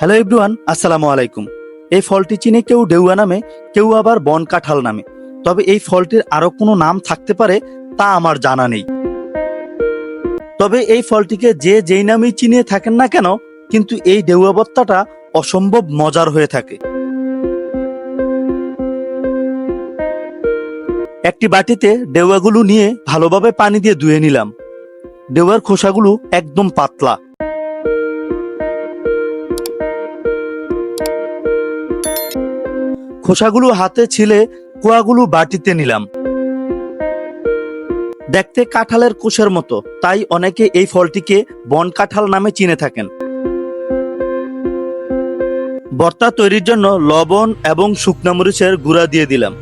Hello everyone, আসসালামু আলাইকুম। এই ফলটি চিনে কেউ ডেউয়া নামে, কেউ আবার বন কাঁঠাল নামে। তবে এই ফলটির আরও কোনো নাম থাকতে পারে তা আমার জানা নেই। তবে এই ফলটিকে যে যেই নামেই চিনিয়ে থাকেন না কেন, কিন্তু এই ডেউয়া ভর্তাটা অসম্ভব মজার হয়ে থাকে। একটি বাটিতে ডেউয়াগুলো নিয়ে ভালোভাবে পানি দিয়ে ধুয়ে নিলাম। ডেউয়ার খোসাগুলো একদম পাতলা। খোসাগুলো হাতে ছিলে কোয়াগুলো বাটিতে নিলাম। দেখতে কাঁঠালের কোষের মতো, তাই অনেকে এই ফলটিকে বন কাঁঠাল নামে চিনে থাকেন। ভর্তা তৈরির জন্য লবণ এবং শুকনা মরিচের গুঁড়া দিয়ে দিলাম।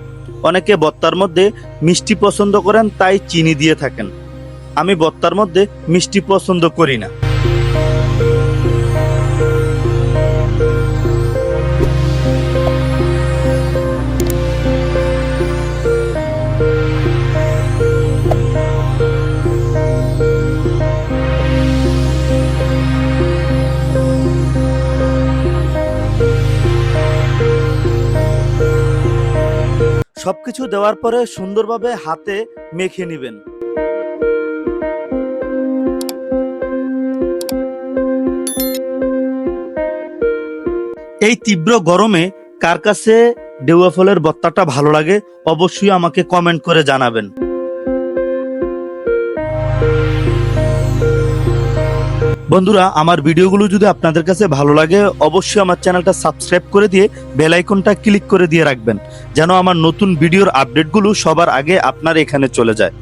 অনেকে ভর্তার মধ্যে মিষ্টি পছন্দ করেন, তাই চিনি দিয়ে থাকেন। আমি ভর্তার মধ্যে মিষ্টি পছন্দ করি না। সবকিছু দেওয়ার পরে সুন্দরভাবে হাতে মেখে নেবেন। এই তীব্র গরমে কার কাছে ডেউয়া ফলের বত্তাটা ভালো লাগে, অবশ্যই আমাকে কমেন্ট করে জানাবেন। বন্ধুরা, আমার ভিডিওগুলো যদি আপনাদের কাছে ভালো লাগে, অবশ্যই আমার চ্যানেলটা সাবস্ক্রাইব করে দিয়ে বেল আইকনটা ক্লিক করে দিয়ে রাখবেন, যেন আমার নতুন ভিডিওর আপডেটগুলো সবার আগে আপনার এখানে চলে যায়।